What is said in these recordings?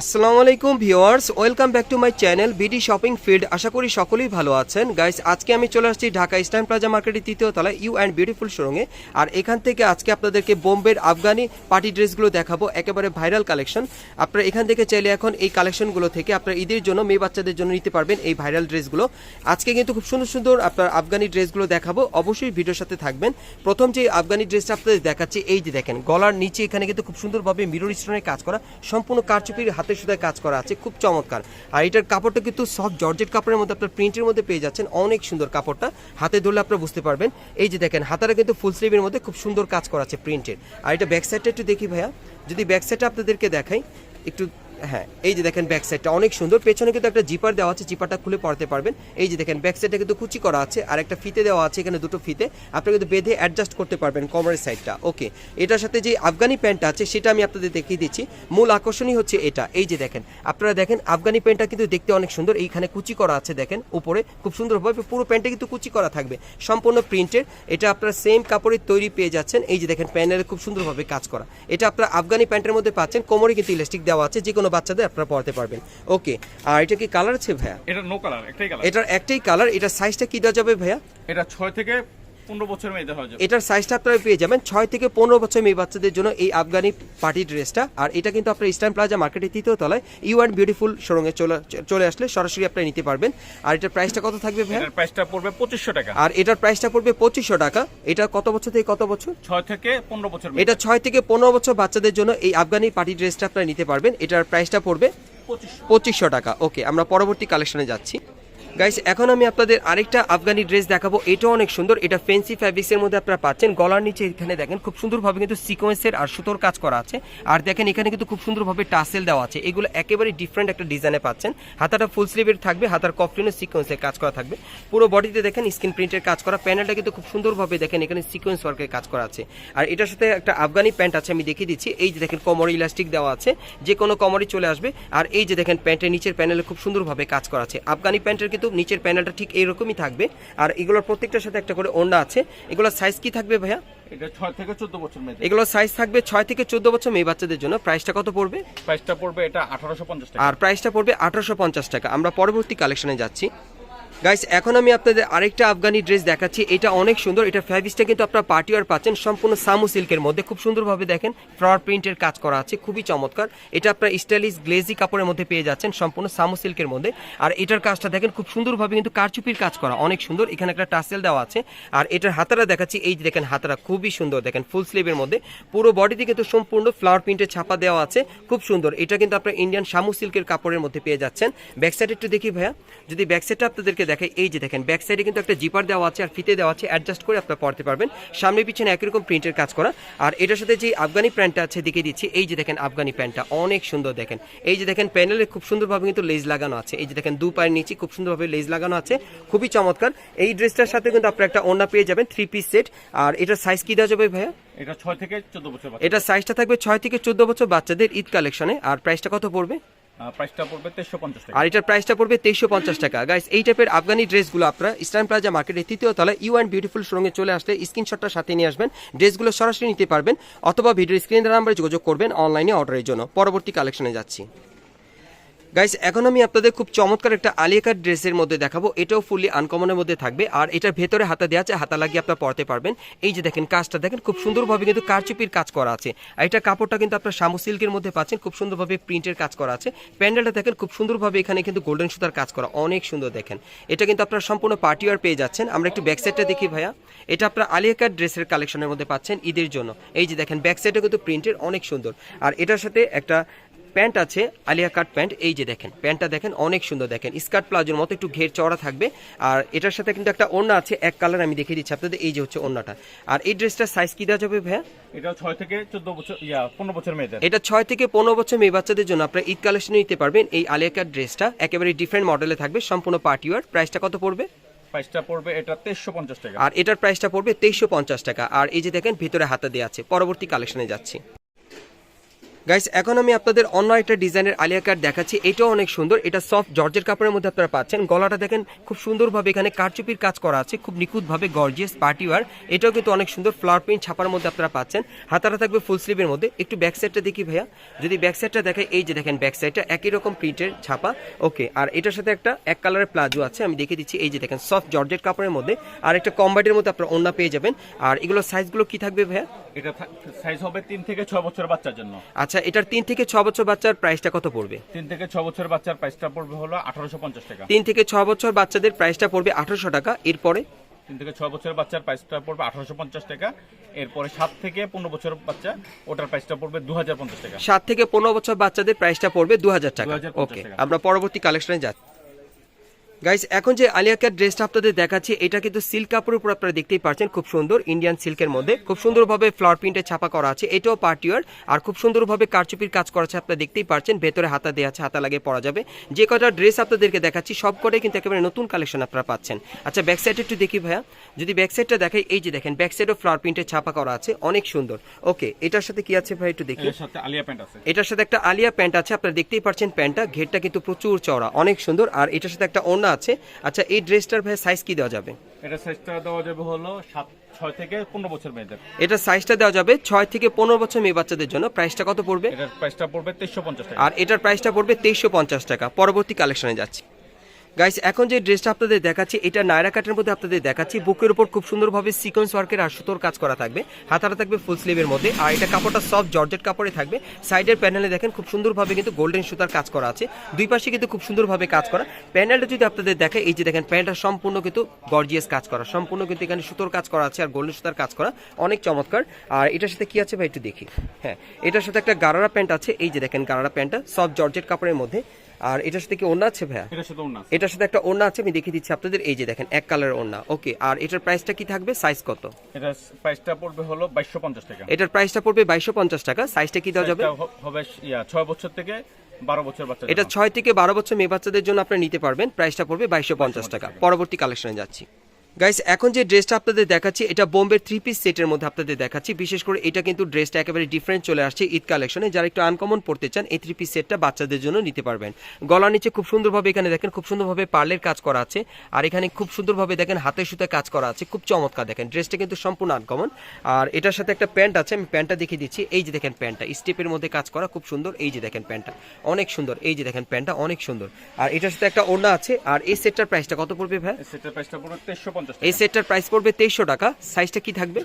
আসসালামু আলাইকুম viewers, welcome back to my channel BD shopping field আশা করি সকলেই ভালো আছেন। গাইস, আজকে আমি চলে আসছি ঢাকা ইস্টার্ন প্লাজা মার্কেটের তৃতীয় তলায় ইউ অ্যান্ড বিউটিফুল শোরুমে আর এখান থেকে আজকে আপনাদেরকে বোম্বের আফগানি পার্টি ড্রেসগুলো দেখাবো, একেবারে ভাইরাল কালেকশন আপনারা এখান থেকে চাইলে এখন এই কালেকশনগুলো থেকে আপনারা ঈদের জন্য মেয়ে বাচ্চাদের জন্য নিতে পারবেন এই ভাইরাল ড্রেসগুলো আজকে কিন্তু খুব সুন্দর সুন্দর আপনার আফগানি ড্রেসগুলো দেখাবো, অবশ্যই ভিডিওর সাথে থাকবেন। প্রথম যে আফগানি ড্রেসটা আপনাদের দেখাচ্ছি, এই যে দেখেন, গলার নিচে এখানে কিন্তু খুব সুন্দরভাবে মিরর স্টোনের কাজ করা, সম্পূর্ণ কারচুপির হাতে সুতায় কাজ করা আছে, খুব চমৎকার। আর এটার কাপড়টা কিন্তু সব জর্জেট কাপড়ের মধ্যে আপনার প্রিন্টের মধ্যে পেয়ে যাচ্ছেন, অনেক সুন্দর কাপড়টা। হাতে ধরলে আপনারা বুঝতে পারবেন। এই যে দেখেন, হাতারা কিন্তু ফুল স্লিভের মধ্যে খুব সুন্দর কাজ করা আছে প্রিন্টের আর এটা ব্যাক সাইডটা একটু দেখি ভাইয়া। যদি ব্যাক সাইডটা আপনাদেরকে দেখাই, একটু হ্যাঁ এই যে দেখেন ব্যাক সাইডটা অনেক সুন্দর। পেছনে কিন্তু একটা জিপার দেওয়া আছে জিপারটা খুলে পড়তে পারবেন। এই যে দেখেন ব্যাক সাইডটা কিন্তু কুচি করা আছে, আর একটা ফিতে দেওয়া আছে, এখানে দুটো ফিতে। আপনি কিন্তু বেঁধে অ্যাডজাস্ট করতে পারবেন কমারের সাইডটা ওকে এটার সাথে যে আফগানি প্যান্টটা আছে, সেটা আমি আপনাদের দেখিয়ে দিচ্ছি। মূল আকর্ষণই হচ্ছে এটা। এই যে দেখেন, আপনারা দেখেন, আফগানি প্যান্টটা কিন্তু দেখতে অনেক সুন্দর। এইখানে কুচি করা আছে, দেখেন, উপরে। খুব সুন্দরভাবে পুরো প্যান্টে কিন্তু কুচি করা থাকবে। সম্পূর্ণ প্রিন্টের এটা আপনারা সেম কাপড়ের তৈরি পেয়ে যাচ্ছেন। এই যে দেখেন প্যানেলে খুব সুন্দরভাবে কাজ করা। এটা আপনারা আফগানি প্যান্টের মধ্যে পাচ্ছেন। কোমরে কিন্তু ইলাস্টিক দেওয়া আছে যে কোনো বাচ্চাদের আপনারা পড়াতে পারবেন। ওকে আর এটা কি কালার আছে ভাইয়া? এটা নো কালার একটাই কালার এটার একটাই কালার এটা সাইজটা কি দেওয়া যাবে ভাইয়া? এটা ছয় থেকে পনেরো বছর মেয়েদের হয়ে এটার সাইজটা আপনারা পেয়ে যাবেন। ছয় থেকে পনেরো বছর মেয়ে বাচ্চাদের জন্য এই আফগানি পার্টি ড্রেসটা আর এটা কিন্তু আপনার ইস্টার্ন প্লাজা মার্কেটের তৃতীয় তলায় ইউ অ্যান্ড বিউটিফুল শোরুমে চলে চলে আসলে সরাসরি আপনারা নিতে পারবেন। আর এটার প্রাইসটা কত থাকবে এটার প্রাইসটা পড়বে পঁচিশশো টাকা। আর এটার প্রাইসটা পড়বে পঁচিশশো টাকা। এটা কত বছর থেকে কত বছর? ছয় থেকে পনেরো বছর এটা ছয় থেকে পনেরো বছর বাচ্চাদের জন্য এই আফগানি পার্টি ড্রেসটা আপনারা নিতে পারবেন। এটার প্রাইসটা পড়বে পঁচিশশো। টাকা। ওকে আমরা পরবর্তী কালেকশনে যাচ্ছি। গাইস এখন আমি আপনাদের আরেকটা আফগানি ড্রেস দেখাবো। এটা অনেক সুন্দর। এটা ফেন্সি ফ্যাব্রিক্সের মধ্যে আপনারা পাচ্ছেন। গলার নিচে এখানে দেখেন, খুব সুন্দরভাবে কিন্তু সিকোয়েন্সের আর সুতোর কাজ করা আছে। আর দেখেন, এখানে কিন্তু খুব সুন্দরভাবে টাসেল দেওয়া আছে। এগুলো একেবারে ডিফারেন্ট একটা ডিজাইনে পাচ্ছেন। হাতাটা ফুল স্লিভের থাকবে, হাতার কফলিনের সিকোয়েন্সের কাজ করা থাকবে। পুরো বডিতে দেখেন স্ক্রিন প্রিন্টের কাজ করা। প্যানেলটা কিন্তু খুব সুন্দরভাবে দেখেন, এখানে সিকোয়েন্স ওয়ার্কের কাজ করা আছে। আর এটার সাথে একটা আফগানি প্যান্ট আছে, আমি দেখিয়ে দিচ্ছি। এই যে দেখেন, কোমরে ইলাস্টিক দেওয়া আছে। যে কোনো কোমরই চলে আসবে। আর এই যে দেখেন প্যান্টের নিচের প্যানেলে খুব সুন্দরভাবে কাজ করা আছে। আফগানি প্যান্টের কিন্তু নিচের প্যানেলটা ঠিক এইরকমই থাকবে। আর এগুলোর প্রত্যেকটার সাথে একটা করে ওন্ডা আছে। এগুলোর সাইজ কি থাকবে ভাইয়া? এটা থেকে বছর মেয়েদের। সাইজ থাকবে ছয় থেকে চোদ্দ বছর মেয়ে বাচ্চাদের জন্য। প্রাইসটা কত পড়বে? প্রাইসটা পড়বে এটা আঠারোশো পঞ্চাশ টাকা। আর প্রাইসটা পড়বে আঠারোশো পঞ্চাশ টাকা। আমরা পরবর্তী কালেকশনে যাচ্ছি। গাইস এখন আমি আপনাদের আরেকটা আফগানি ড্রেস দেখাচ্ছি। এটা অনেক সুন্দর। এটা ফ্যাব্রিক্সটা কিন্তু আপনারা পার্টি ওয়ার পাচ্ছেন। সম্পূর্ণ সামু সিল্কের মধ্যে। খুব সুন্দরভাবে দেখেন ফ্লাওয়ার প্রিন্টের কাজ করা আছে। খুবই চমৎকার। এটা আপনার স্টাইলিশ গ্লেজি কাপড়ের মধ্যে পেয়ে যাচ্ছেন সম্পূর্ণ সামু সিল্কের মধ্যে। আর এটার কাজটা দেখেন, খুব সুন্দরভাবে কিন্তু কারচুপির কাজ করা। অনেক সুন্দর। এখানে একটা টাসেল দেওয়া আছে। আর এটার হাতারা দেখাচ্ছি। এই যে দেখেন হাতারা খুবই সুন্দর। দেখেন ফুল স্লিভের মধ্যে। পুরো বডিতে কিন্তু সম্পূর্ণ ফ্লাওয়ার প্রিন্টের ছাপা দেওয়া আছে। খুব সুন্দর। এটা কিন্তু আপনার ইন্ডিয়ান সামু সিল্কের কাপড়ের মধ্যে পেয়ে যাচ্ছেন। ব্যাক সাইড একটু দেখি ভাইয়া। যদি ব্যাক সাইডটা আপনাদেরকে দেখাই এই যে দেখেন ব্যাক সাইডে কিন্তু একটা জিপার দেওয়া আছে আর ফিতে দেওয়া আছে অ্যাডজাস্ট করে আপনারা পড়তে পারবেন। সামনে পিছনে একই রকম প্রিন্টের কাজ করা। আর এটার সাথে যে আফগানি প্যান্টটা আছে দেখে দিচ্ছি। এই যে দেখেন আফগানি প্যান্টটা অনেক সুন্দর দেখেন। এই যে দেখেন প্যানেলে খুব সুন্দরভাবে কিন্তু লেজ লাগানো আছে। এই যে দেখেন দু পায়ের নিচে খুব সুন্দরভাবে লেজ লাগানো আছে। খুবই চমৎকার। এই ড্রেসটার সাথে কিন্তু আপনার একটা ওড়না পেয়ে যাবেন থ্রি পিস সেট আর এটার সাইজ কি দেওয়া যাবে ভাইয়া? এটা ছয় থেকে চোদ্দ বছর এটা সাইজটা থাকবে ছয় থেকে চোদ্দ বছর বাচ্চাদের ঈদ কালেকশনে আর প্রাইসটা কত পড়বে? প্রাইসটা পড়বে টাকা। আর এটার প্রাইসটা পড়বে তেইশশো পঞ্চাশ টাকা। গাইস এই টাইপের আফগানি ড্রেসগুলো মার্কেটের তৃতীয় ইউ অ্যান্ড বিউটিফুল চলে আসলে সাথে নিয়ে আসবেন। ড্রেসগুলো সরাসরি নিতে পারবেন অথবা ভিডিও যোগাযোগ করবেন অনলাইনে অর্ডারের জন্য। পরবর্তী কালেকশনে যাচ্ছি। গাইস এখন আমি আপনাদের খুব চমৎকার একটা আলিয়াকার ড্রেসের মধ্যে দেখাবো। এটাও ফুললি আনকমনের মধ্যে থাকবে। আর এটার ভেতরে হাতা দেওয়া আছে, হাতা লাগিয়ে আপনারা পড়তে পারবেন। এই যে দেখেন, কাজটা দেখেন, খুব সুন্দরভাবে কিন্তু কারচুপির কাজ করা আছে। আর এটা কাপড়টা কিন্তু আপনার শামু সিল্কের মধ্যে পাচ্ছেন, খুব সুন্দরভাবে প্রিন্টের কাজ করা আছে। প্যান্ডেলটা দেখেন, খুব সুন্দরভাবে এখানে কিন্তু গোল্ডেন সুতার কাজ করা, অনেক সুন্দর দেখেন। এটা কিন্তু আপনার সম্পূর্ণ পার্টি ওয়ার পেয়ে যাচ্ছেন। আমরা একটু ব্যাক সাইডটা দেখি ভাইয়া। এটা আপনার আলিয়াকার ড্রেসের কালেকশনের মধ্যে পাচ্ছেন ঈদের জন্য। এই যে দেখেন ব্যাক সাইডে কিন্তু প্রিন্টের অনেক সুন্দর। আর এটার সাথে একটা প্যান্ট আছে আলিয়া কাট প্যান্ট এই যে দেখেন প্যান্টটা দেখেন অনেক সুন্দর দেখেন। স্কার্ট প্লাজোর মতো একটু ঘের চড়া থাকবে। আর এটার সাথে কিন্তু একটা ওড়না আছে এক কালার আমি দেখিয়ে দিচ্ছি আপনাদের এই যে হচ্ছে ওড়নাটা। আর এই ড্রেসটার সাইজ কি দেওয়া যাবে ভাইয়া? এটা ছয় থেকে চোদ্দ বছর ইয়া পনেরো বছর মেয়েদের। এটা ছয় থেকে পনেরো বছর মেয়ে বাচ্চাদের জন্য আপনারা ঈদ কালেকশনে নিতে পারবেন এই আলিয়া কাট ড্রেসটা। একেবারে ডিফারেন্ট মডেলে থাকবে সম্পূর্ণ পার্টি ওয়ার প্রাইসটা কত পড়বে? প্রাইসটা পড়বে এটা তেইশশো পঞ্চাশ টাকা। আর এটার প্রাইসটা পড়বে তেইশশো পঞ্চাশ টাকা। আর এই যে দেখেন ভিতরে হাতে দেওয়া আছে পরবর্তী কালেকশনে যাচ্ছি। গাইস এখন আমি আপনাদের অন্য একটা ডিজাইনের আলিয়া কাট দেখাচ্ছি। এটাও অনেক সুন্দর। এটা সফট জর্জের কাপড়ের মধ্যে আপনারা পাচ্ছেন। গলাটা দেখেন খুব সুন্দরভাবে এখানে কারচুপির কাজ করা আছে। খুব নিখুঁতভাবে গর্জিয়াস পার্টিওয়ার এটাও কিন্তু অনেক সুন্দর ফ্লাওয়ার প্রিন্ট ছাপার মধ্যে আপনারা পাচ্ছেন। হাতাটা থাকবে ফুল স্লিভের মধ্যে। একটু ব্যাক সাইডটা দেখি ভাইয়া। যদি ব্যাক সাইডটা দেখে এই যে দেখেন ব্যাক সাইডটা একই রকম প্রিন্টের ছাপা। ওকে আর এটার সাথে একটা এক কালারের প্লাজো আছে। আমি দেখে দিচ্ছি এই যে দেখেন সফট জর্জের কাপড়ের মধ্যে। আর একটা কম্বাইটের মধ্যে আপনারা অন্য পেয়ে যাবেন। আর এগুলো সাইজগুলো কি থাকবে ভাইয়া? এটা সাইজ হবে তিন থেকে ছয় বছর বাচ্চার জন্য। আচ্ছা এটার তিন থেকে ছ বছর বাচ্চার প্রাইসটা কত পড়বে? তিন থেকে ছ বছর বাচ্চার প্রাইসটা পড়বে হলো আঠারোশো পঞ্চাশ টাকা। তিন থেকে ছ বছর বাচ্চাদের প্রাইসটা পড়বে আঠারোশো টাকা এরপরে? তিন থেকে ছ বছর বাচ্চার প্রাইসটা পড়বে আঠারোশো পঞ্চাশ টাকা এরপরে সাত থেকে পনেরো বছর বাচ্চা ওটার প্রাইসটা পড়বে দু হাজার পঞ্চাশ টাকা। সাত থেকে পনেরো বছর বাচ্চাদের প্রাইসটা পড়বে দু হাজার টাকা। ওকে আমরা পরবর্তী কালেকশনে যাচ্ছি। গাইস এখন যে আলিয়া কাট ড্রেসটা আপনাদের দেখাচ্ছি এটা কিন্তু সিল্ক কাপড়ের উপর আপনারা দেখতেই পাচ্ছেন খুব সুন্দর ইন্ডিয়ান সিল্কের মধ্যে। খুব সুন্দরভাবে ফ্লাওয়ার প্রিন্টে ছাপা করা আছে এটাও পার্টিওয়ার আর খুব সুন্দরভাবে কারচুপির কাজ করা আছে আপনারা দেখতেই পাচ্ছেন ভেতরে হাতা দেওয়া আছে হাতা লাগিয়ে পরা যাবে। যে কটা ড্রেস আপনাদেরকে দেখাচ্ছি সব কটাই কিন্তু একেবারে নতুন কালেকশন আপনারা পাচ্ছেন। আচ্ছা ব্যাক সাইড একটু দেখি ভাইয়া। যদি ব্যাক সাইডটা দেখাই এই যে দেখেন ব্যাক সাইডও ফ্লাওয়ার প্রিন্টে ছাপা করা আছে অনেক সুন্দর। ওকে এটার সাথে কি আছে ভাই একটু দেখি। আলিয়া প্যান্ট আছে। এটার সাথে একটা আলিয়া প্যান্ট আছে আপনারা দেখতেই পাচ্ছেন প্যান্টটা ঘেরটা কিন্তু প্রচুর চওড়া অনেক সুন্দর। আর এটার সাথে একটা ওড়না আছে। আচ্ছা এই ড্রেসটার ভাই সাইজ কি দেওয়া যাবে? এটা সাইজটা দেওয়া যাবে হলো সাত ছয় থেকে পনেরো বছর মেয়েদের। এটা সাইজটা দেওয়া যাবে ছয় থেকে পনেরো বছর মেয়ে বাচ্চাদের জন্য। প্রাইসটা কত পড়বে? এটার প্রাইসটা পড়বে তেইশশো পঞ্চাশ টাকা। আর এটার প্রাইসটা পড়বে তেইশশো পঞ্চাশ টাকা। পরবর্তী কালেকশনে যাচ্ছি। গাইস এখন যে ড্রেসটা আপনাদের দেখাচ্ছি, এটা নায়রা কাটের মধ্যে আপনাদের দেখাচ্ছি। বুকের উপর খুব সুন্দরভাবে সিকোয়েন্স ওয়ার্কের আর সুতোর কাজ করা থাকবে। হাতাটা থাকবে ফুল স্লিভের মধ্যে। আর এটা কাপড়টা সফট জর্জেট কাপড়ে থাকবে। সাইডের প্যানেলে দেখেন, খুব সুন্দরভাবে কিন্তু গোল্ডেন সুতার কাজ করা আছে। দুই পাশে কিন্তু খুব সুন্দরভাবে কাজ করা। প্যানেলটা যদি আপনাদের দেখে, এই যে দেখেন প্যান্টটা সম্পূর্ণ কিন্তু গর্জিয়াস কাজ করা। সম্পূর্ণ কিন্তু এখানে সুতোর কাজ করা আছে আর গোল্ডেন সুতার কাজ করা। অনেক চমৎকার। আর এটার সাথে কি আছে ভাই, একটু দেখি। হ্যাঁ এটার সাথে একটা গারারা প্যান্ট আছে। এই যে দেখেন, গারারা প্যান্টটা সফট জর্জেট কাপড়ের মধ্যে। আর এটার সাথে কি ওড়না আছে ভাইয়া? এটার সাথে ওড়না এটার সাথে একটা ওড়না আছে আমি দেখিয়ে দিচ্ছি আপনাদের। এই যে দেখেন এক কালার ওড়না। ওকে আর এটার প্রাইসটা কি থাকবে? সাইজ কত? এটার প্রাইসটা পড়বে হলো বাইশশো পঞ্চাশ টাকা। এটার প্রাইসটা পড়বে বাইশশো পঞ্চাশ টাকা। সাইজটা কি দেওয়া যাবে? এটা হবে ইয়া ছয় বছর থেকে বারো বছর বাচ্চা এটা ছয় থেকে বারো বছর মেয়ে বাচ্চাদের জন্য আপনারা নিতে পারবেন। প্রাইসটা পড়বে বাইশশো পঞ্চাশ টাকা। পরবর্তী কালেকশনে যাচ্ছি। গাইস এখন যে ড্রেসটা আপনাদের দেখাচ্ছি, এটা বোম্বের থ্রি পিস সেটের মধ্যে আপনাদের দেখাচ্ছি। বিশেষ করে এটা কিন্তু ড্রেসটা একেবারে ডিফারেন্ট চলে আসছে ঈদ কালেকশনে যারা একটু আনকমন পড়তে চান, এই থ্রি পিস সেটটা বাচ্চাদের জন্য নিতে পারবেন। গলার নিচে খুব সুন্দরভাবে এখানে দেখেন, খুব সুন্দরভাবে পার্লের কাজ করা আছে। আর এখানে খুব সুন্দরভাবে দেখেন হাতে সুতে কাজ করা আছে। খুব চমৎকার দেখেন ড্রেসটা কিন্তু সম্পূর্ণ আনকমন আর এটার সাথে একটা প্যান্ট আছে, আমি প্যান্টটা দেখিয়ে দিচ্ছি। এই যে দেখেন প্যান্টটা স্টেপের মধ্যে কাজ করা, খুব সুন্দর। এই যে দেখেন প্যান্টটা, অনেক সুন্দর। এই যে দেখেন প্যান্টটা, অনেক সুন্দর। আর এটার সাথে একটা ওড়না আছে। আর এই সেটটার প্রাইসটা কত পড়বে ভাই? সেটার প্রাইসটা পড়বে পঞ্চাশ। এই সেটটার প্রাইস পড়বে তেইশশো টাকা। সাইজটা কি থাকবে।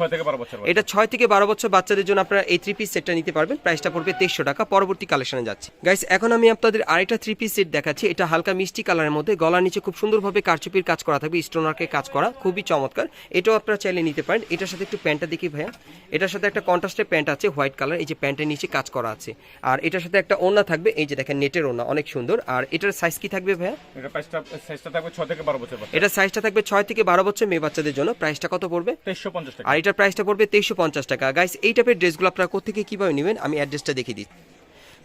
এটা ছয় থেকে বারো বছর বাচ্চাদের জন্য আপনারা এই থ্রি পিস সেটটা নিতে পারবেন। প্রাইসটা পড়বে তেইশশো টাকা। পরবর্তী কালেকশনে যাচ্ছে। গাইস এখন আমি আপনাদের আরেকটা থ্রি পিস সেট দেখাচ্ছি। এটা হালকা মিষ্টি কালারের মধ্যে। গলার নিচে খুব সুন্দরভাবে কারচুপির কাজ করা থাকবে। স্টোনারকে কাজ করা। খুবই চমৎকার। এটাও আপনারা চাইলে নিতে পারেন। এটার সাথে একটু প্যান্টটা দেখি ভাইয়া। এটার সাথে একটা কন্ট্রাস্টের প্যান্ট আছে হোয়াইট কালার এই যে প্যান্টের নিচে কাজ করা আছে। আর এটার সাথে একটা ওড়না থাকবে। এই যে দেখেন নেটের ওড়না। অনেক সুন্দর। আর এটার সাইজ কি থাকবে ভাইয়া? এটা সাইজটা থাকবে ছয় থেকে বারো বছর এটা সাইজটা থাকবে ছয় থেকে বারো বছর মেয়ে বাচ্চাদের জন্য। প্রাইসটা কত পড়বে? তেইশশো পঞ্চাশ টাকা। আর এটার প্রাইসটা পড়বে তেইশশো পঞ্চাশ টাকা। গাইস এই টাইপের ড্রেসগুলো আপনারা কোথেকে কীভাবে নেবেন? আমি অ্যাড্রেসটা দেখিয়ে দিই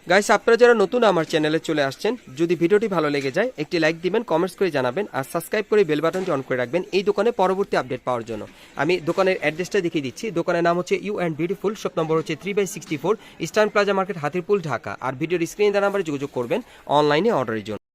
গাইস আপনারা যারা নতুন আমার চ্যানেলে চলে আসছেন যদি ভিডিওটি ভালো লেগে যায় একটি লাইক দিবেন কমেন্টস করে জানাবেন আর সাবস্ক্রাইব করে বেল বাটনটি অন করে রাখবেন এই দোকানে পরবর্তী আপডেট পাওয়ার জন্য। আমি দোকানের অ্যাড্রেসটা দেখিয়ে দিচ্ছি। দোকানের নাম হচ্ছে U and beautiful shop number হচ্ছে three by sixty four Eastern Plaza market Hatirpool Dhaka আর ভিডিওর স্ক্রিনে দেওয়া নাম্বারে যোগাযোগ করবেন অনলাইনে অর্ডারের জন্য।